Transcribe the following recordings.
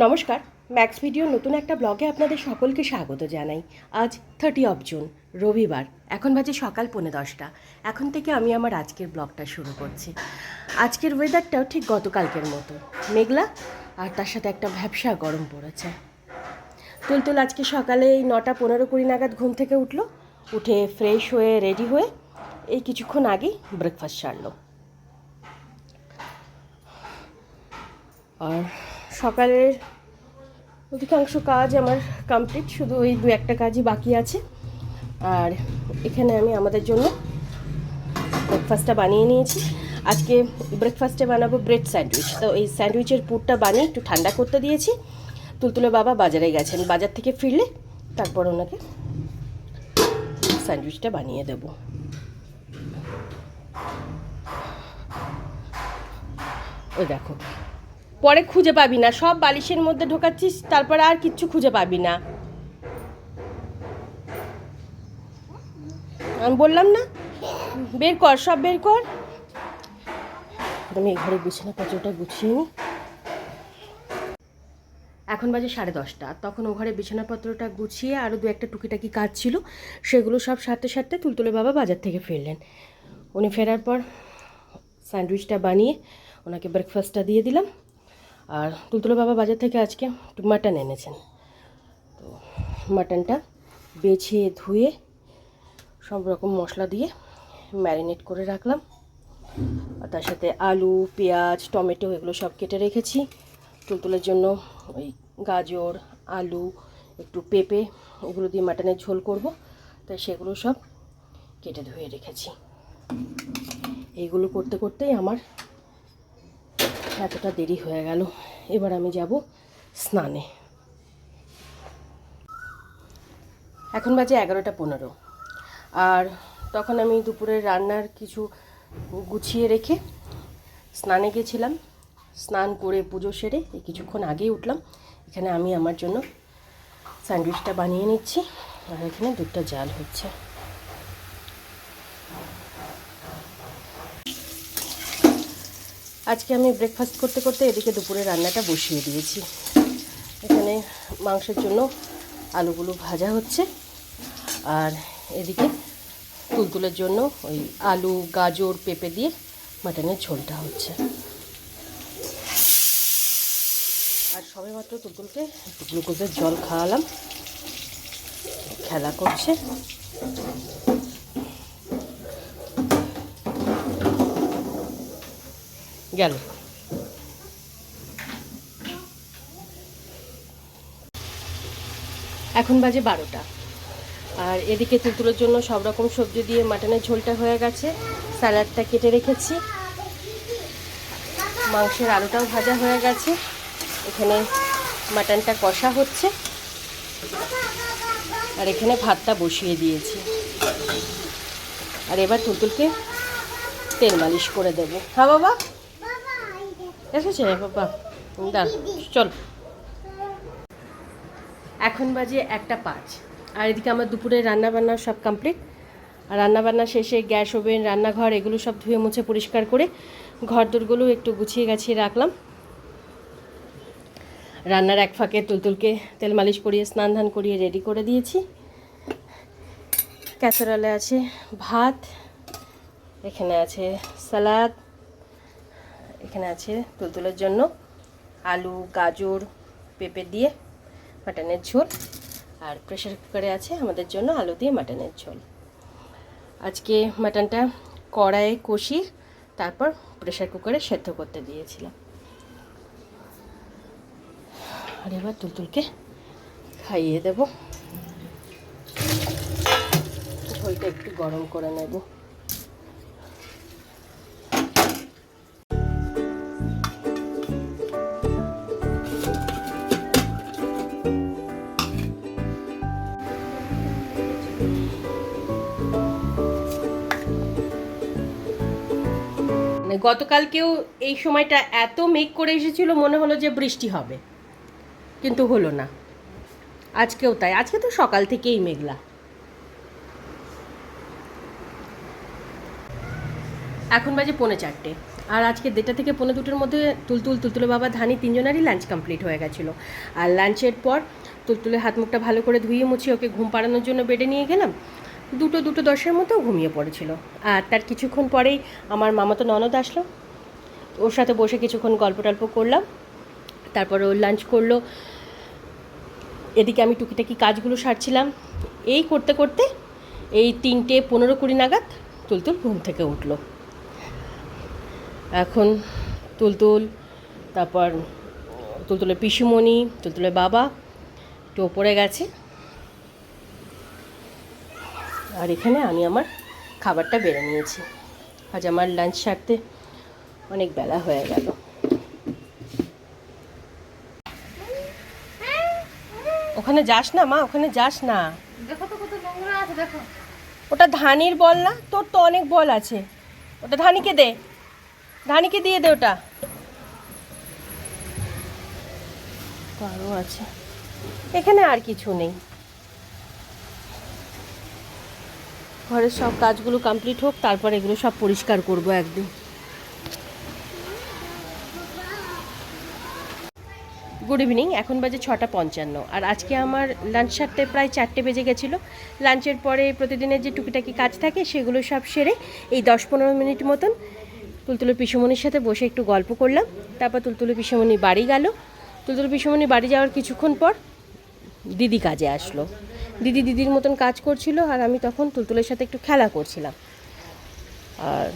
নমস্কার max video নতুন একটা ব্লগে আপনাদের সকলকে স্বাগত জানাই। আজ থার্টি অফ জুন রবিবার, এখন বাজে সকাল পৌনে দশটা। এখন থেকে আমি আমার আজকের ব্লগটা শুরু করছি। আজকের ওয়েদারটাও ঠিক গতকালকের মতো, মেঘলা, আর তার সাথে একটা ভ্যাবসা গরম পড়েছে। তুলতুল আজকে সকালে এই নটা পনেরো কুড়ি নাগাদ ঘুম থেকে উঠল, উঠে ফ্রেশ হয়ে রেডি হয়ে এই কিছুক্ষণ আগেই ব্রেকফাস্ট সারলো। আর সকালের অধিকাংশ কাজ আমার কমপ্লিট শুধু ওই দু একটা কাজই বাকি আছে। আর এখানে আমি আমাদের জন্য ব্রেকফাস্টটা বানিয়ে নিয়েছি। আজকে ব্রেকফাস্টে বানাবো ব্রেড স্যান্ডউইচ তো এই স্যান্ডউইচের পুরটা বানিয়ে একটু ঠান্ডা করতে দিয়েছি। তুলতুলে বাবা বাজারে গেছেন। বাজার থেকে ফিরলে তারপর ওনাকে স্যান্ডউইচটা বানিয়ে দেবো। ওই দেখো। পরে খুঁজে পাবি না। সব বালিশের মধ্যে ঢোকাচ্ছিস, তারপর আর কিচ্ছু খুঁজে পাবি না। আমি বললাম না? বের কর, সব বের কর। আমি এই ঘরে বিছানাপত্রটা গুছিয়ে নিই এখন বাজে সাড়ে দশটা। তখন ও ঘরে বিছানাপত্রটা গুছিয়ে আরও দু একটা টুকিটাকি কাজ ছিল, সেগুলো সব সারতে সারতে তুলতুলে বাবা বাজার থেকে ফিরলেন। উনি ফেরার পর স্যান্ডউইচটা বানিয়ে ওনাকে ব্রেকফাস্টটা দিয়ে দিলাম। আর তুলতুলে বাবা বাজার থেকে আজকে একটু মাটন এনেছেন। তো মাটনটা বেছে ধুয়ে সব রকম মশলা দিয়ে ম্যারিনেট করে রাখলাম। আর তার সাথে আলু, পেঁয়াজ, টমেটো এগুলো সব কেটে রেখেছি। তুলতুলের জন্য ওই গাজর, আলু, একটু পেঁপে এগুলো দিয়ে মাটনের ঝোল করব। তাই সেগুলো সব কেটে ধুয়ে রেখেছি। এইগুলো করতে করতেই আমার এতটা দেরি হয়ে গেল। এবার আমি যাব স্নানে। এখন বাজে এগারোটা পনেরো। আর তখন আমি দুপুরের রান্নার কিছু গুছিয়ে রেখে স্নানে গেছিলাম। স্নান করে পুজো সেরে কিছুক্ষণ আগেই উঠলাম। এখানে আমি আমার জন্য স্যান্ডউইচটা বানিয়ে নিচ্ছি। আর এখানে দুধটা জাল হচ্ছে। আজকে আমি ব্রেকফাস্ট করতে করতে এদিকে দুপুরে রান্নাটা বসিয়ে দিয়েছি। এখানে মাংসের জন্য আলুগুলো ভাজা হচ্ছে। আর এদিকে তুলতুলের জন্য ওই আলু, গাজর, পেঁপে দিয়ে মাটনের ঝোলটা হচ্ছে। আর সবে মাত্র তুলতুলকে গ্লুকোজের জল খাওয়ালাম। খেলা করছে। গেল। এখন বাজে বারোটা। আর এদিকে তুলতুলের জন্য সব রকম সবজি দিয়ে মাটনের ঝোলটা হয়ে গেছে। স্যালাডটা কেটে রেখেছি। মাংসের আলুটাও ভাজা হয়ে গেছে। এখানে মাটনটা কষা হচ্ছে। আর এখানে ভাতটা বসিয়ে দিয়েছি। আর এবার তুলতুলকে তেল মালিশ করে দেবো। হ্যাঁ বাবা? এসেছে বাবা দাঁড় চল। এখন বাজে একটা পাঁচ, আর এদিকে আমার দুপুরে রান্না বান্না সব কমপ্লিট আর রান্নাবান্না শেষে গ্যাস ওভেন, রান্নাঘর, এগুলো সব ধুয়ে মুছে পরিষ্কার করে ঘর দোরগুলো একটু গুছিয়ে গাছিয়ে রাখলাম। রান্নার এক ফাঁকে তুলতুলকে তেল মালিশ করিয়ে, স্নান ধান করিয়ে রেডি করে দিয়েছি। ক্যাসারলে আছে ভাত, এখানে আছে সালাদ এখানে আছে তুলতুলের জন্য আলু, গাজর, পেঁপে দিয়ে মাটনের ঝোল। আর প্রেশার কুকারে আছে আমাদের জন্য আলু দিয়ে মাটনের ঝোল। আজকে মাটনটা কড়াইয়ে কষি, তারপর প্রেশার কুকারে সেদ্ধ করতে দিয়েছিলাম। আর এবার তুলতুলকে খাইয়ে দেব। ঝোলটা একটু গরম করে নেব। গতকালকেও এই সময়টা এত মেঘ করে এসেছিল, মনে হলো যে বৃষ্টি হবে। কিন্তু হলো না। আজকেও তাই। আজকে তো সকাল থেকেই মেঘলা। এখন বাজে পৌনে চারটে। আর আজকে দেড়টা থেকে পনেরো দুটোর মধ্যে তুলতুল, তুলতুলে বাবা, ধানি তিনজনেরই লাঞ্চ কমপ্লিট হয়ে গেছিল। আর লাঞ্চের পর তুলতুলে হাত মুখটা ভালো করে ধুয়ে মুছিয়ে ওকে ঘুম পাড়ানোর জন্য বেডে নিয়ে গেলাম। দুটো দুটো দশের মতো ঘুমিয়ে পড়েছিল। আর তার কিছুক্ষণ পরেই আমার মামাতো ননদ আসলো। ওর সাথে বসে কিছুক্ষণ গল্প টল্প করলাম। তারপর ও লাঞ্চ করল। এদিকে আমি টুকিটাকি কাজগুলো সারছিলাম। এই করতে করতে এই তিনটে পনেরো কুড়ি নাগাদ তুলতুল ঘুম থেকে উঠল। এখন তুলতুল, তারপর তুলতুলের পিসুমণি, তুলতুলের বাবা একটু ওপরে গেছে। আর এখানে আমি আমার খাবারটা বেড়ে নিয়েছি। আজ আমার লাঞ্চ সারতে অনেক বেলা হয়ে গেল। ওখানে যাস না মা? ওখানে যাস না? দেখো তো কত নোংরা আছে দেখো। ওটা ধানির বল না? তোর তো অনেক বল আছে। ওটা ধানিকে দে। ধানিকে দিয়ে দে ওটা। আরও আছে। এখানে আর কিছু নেই। ঘরের সব কাজগুলো কমপ্লিট হোক, তারপর এগুলো সব পরিষ্কার করব একদিন। গুড ইভিনিং এখন বাজে ছটা পঞ্চান্ন। আর আজকে আমার লাঞ্চ সারতে প্রায় চারটে বেজে গেছিল। লাঞ্চের পরে প্রতিদিনের যে টুকিটাকি কাজ থাকে, সেগুলো সব সেরে এই দশ পনেরো মিনিট মতন তুলতুলো পিসুমনির সাথে বসে একটু গল্প করলাম। তারপর তুলতুলো পিসুমনি বাড়ি গেল। তুলতুলো পিসুমনি বাড়ি যাওয়ার কিছুক্ষণ পর দিদি কাজে আসলো। দিদি দিদির মতন কাজ করছিল আর আমি তখন তুলতুলের সাথে একটু খেলা করছিলাম। আর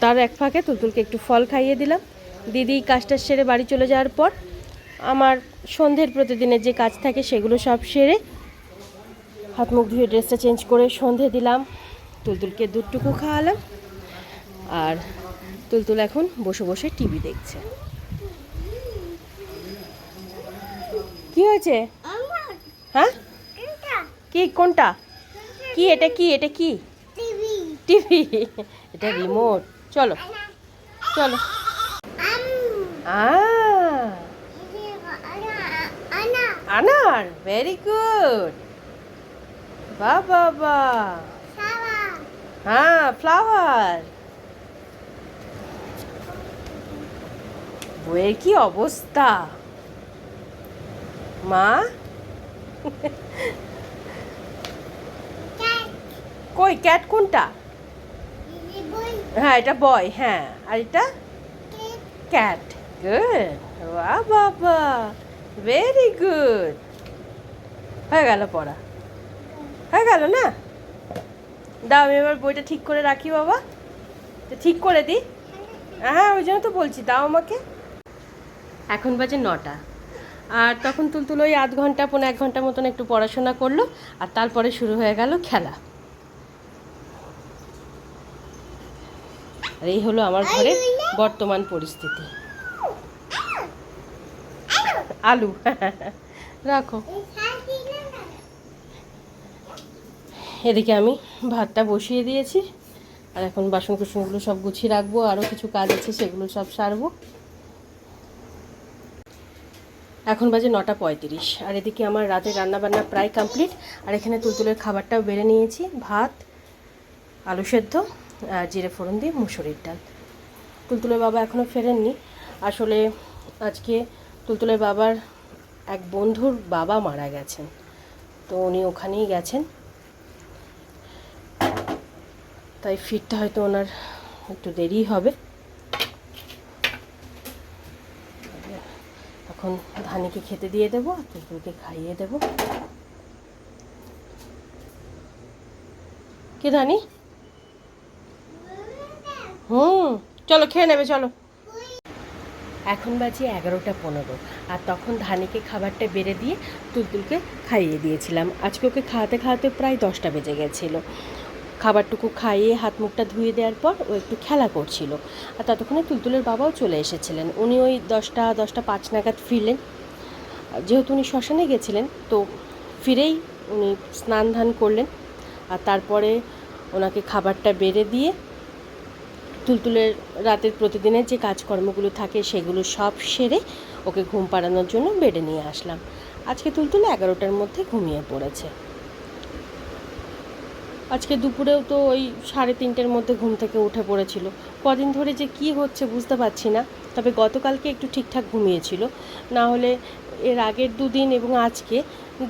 তার এক ফাঁকে তুলতুলকে একটু ফল খাইয়ে দিলাম। দিদি কাজটা সেরে বাড়ি চলে যাওয়ার পর আমার সন্ধ্যের প্রতিদিনের যে কাজ থাকে সেগুলো সব সেরে হাত মুখ ধুয়ে ড্রেসটা চেঞ্জ করে সন্ধে দিলাম। তুলতুলকে দুধটুকু খাওয়ালাম আর তুলতুল এখন বসে বসে টিভি দেখছে। কি হয়েছে? হ্যাঁ? কি কোনটা? কি এটা কি এটা কি? টিভি। এটা রিমোট। চলো চলো। আনার ভেরি গুড বাহ বাহ হ্যাঁ ফ্লাওয়ার বইয়ের কি অবস্থা? মা? কই, ক্যাট কোনটা? হ্যাঁ এটা বয় হ্যাঁ। আর এটা? ক্যাট। গুড। বাহ বাবা ভেরি গুড। হয়ে গেল পড়া। হয়ে গেল না? দাও, আমি এবার বইটা ঠিক করে রাখি বাবা। ঠিক করে দিই হ্যাঁ ওই জন্য তো বলছি, দাও আমাকে। এখন বাজে নটা। আর তখন তুলতুল ওই আধ ঘণ্টা পনেরো এক ঘণ্টা মতন একটু পড়াশোনা করল, আর তারপরে শুরু হয়ে গেল খেলা। আর এই হলো আমার ঘরে বর্তমান পরিস্থিতি। আলু। রাখো। এদিকে আমি ভাতটা বসিয়ে দিয়েছি। আর এখন বাসন কুসনগুলো সব গুছিয়ে রাখব। আরও কিছু কাজ আছে, সেগুলো সব সারবো। এখন বাজে নটা পঁয়ত্রিশ। আর এদিকে আমার রাতের রান্নাবান্না প্রায় কমপ্লিট। আর এখানে তুলতুলের খাবারটাও বেড়ে নিয়েছি। ভাত, আলু সেদ্ধ আর জিরে ফোড়ন দিয়ে মুসুরির ডাল। তুলতুলের বাবা এখনও ফেরেননি। আসলে আজকে তুলতুলের বাবার এক বন্ধুর বাবা মারা গেছেন। তো উনি ওখানেই গেছেন। তাই ফিরতে হয়তো ওনার একটু দেরি হবে। এখন ধানিকে খেতে দিয়ে দেবো, আর তুলতুলকে খাইয়ে দেবো। কে ধানি? হুম, চলো খেয়ে নেবে, চলো। এখন বাজে এগারোটা পনেরো, আর তখন ধানিকে খাবারটা বেড়ে দিয়ে তুলতুলকে খাইয়ে দিয়েছিলাম। আজকে ওকে খাওয়াতে খাওয়াতে প্রায় দশটা বেজে গেছিল। খাবারটুকু খাইয়ে হাত মুখটা ধুয়ে দেওয়ার পর ও একটু খেলা করছিল। আর ততক্ষণে তুলতুলের বাবাও চলে এসেছিলেন। উনি ওই দশটা দশটা পাঁচ নাগাদ ফিরলেন। যেহেতু উনি শ্মশানে গেছিলেন, তো ফিরেই উনি স্নান ধান করলেন। আর তারপরে ওনাকে খাবারটা বেড়ে দিয়ে তুলতুলের রাতের প্রতিদিনের যে কাজকর্মগুলো থাকে সেগুলো সব সেরে ওকে ঘুম পাড়ানোর জন্য বেডে নিয়ে আসলাম। আজকে তুলতুলে এগারোটার মধ্যে ঘুমিয়ে পড়েছে। আজকে দুপুরেও তো ওই সাড়ে তিনটের মধ্যে ঘুম থেকে উঠে পড়েছিল। কদিন ধরে যে কি হচ্ছে বুঝতে পারছি না, তবে গতকালকে একটু ঠিকঠাক ঘুমিয়েছিল। না হলে এর আগের দুদিন এবং আজকে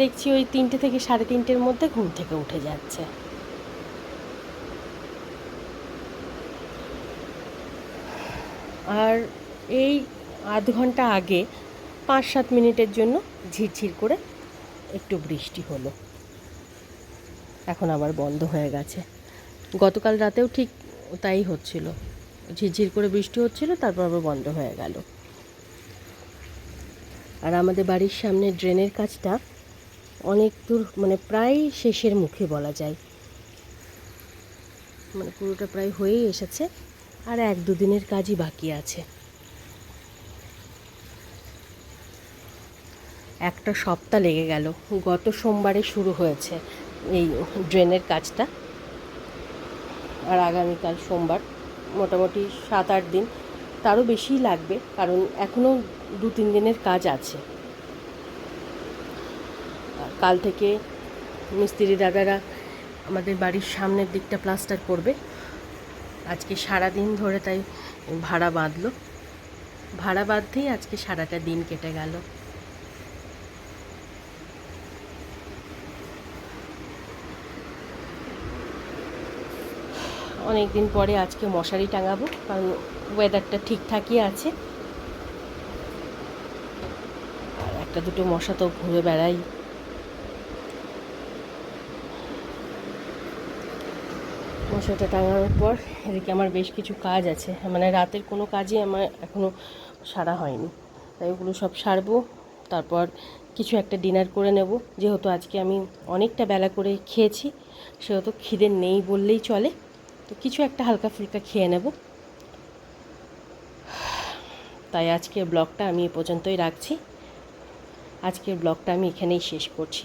দেখছি ওই তিনটে থেকে সাড়ে তিনটের মধ্যে ঘুম থেকে উঠে যাচ্ছে। আর এই আধ ঘণ্টা আগে পাঁচ সাত মিনিটের জন্য ঝিরঝির করে একটু বৃষ্টি হলো। এখন আবার বন্ধ হয়ে গেছে। গতকাল রাতেও ঠিক তাই হচ্ছিল। ঝিরঝির করে বৃষ্টি হচ্ছিল, তারপর আবার বন্ধ হয়ে গেল। আর আমাদের বাড়ির সামনে ড্রেনের কাজটা অনেক দূর মানে প্রায় শেষের মুখে বলা যায়। মানে পুরোটা প্রায় হয়েই এসেছে। আর এক দুদিনের কাজই বাকি আছে। একটা সপ্তাহ লেগে গেল। গত সোমবারে শুরু হয়েছে এই ড্রেনের কাজটা। আর আগামীকাল সোমবার, মোটামুটি সাত আট দিন। তারও বেশিই লাগবে, কারণ এখনও দু তিন দিনের কাজ আছে। কাল থেকে মিস্ত্রি দাদারা আমাদের বাড়ির সামনের দিকটা প্লাস্টার করবে। আজকে সারা দিন ধরে তাই ভাড়া বাঁধলো। ভাড়া বাঁধতেই আজকে সারাটা দিন কেটে গেল। অনেক দিন পরে আজকে মশারি টাঙাবো, কারণ ওয়েদারটা ঠিকঠাকই আছে। আর একটা দুটো মশা তো ঘুরে বেড়াই। মশাটা টাঙানোর পর এদিকে আমার বেশ কিছু কাজ আছে। মানে রাতের কোনো কাজই আমার এখনও সারা হয়নি। তাই ওগুলো সব সারবো, তারপর কিছু একটা ডিনার করে নেব। যেহেতু আজকে আমি অনেকটা বেলা করে খেয়েছি, সেহেতু খিদে নেই বললেই চলে। তো কিছু একটা হালকা ফুলকা খেয়ে নেব। তাই আজকের ব্লগটা আমি এ পর্যন্তই রাখছি। আজকের ব্লগটা আমি এখানেই শেষ করছি।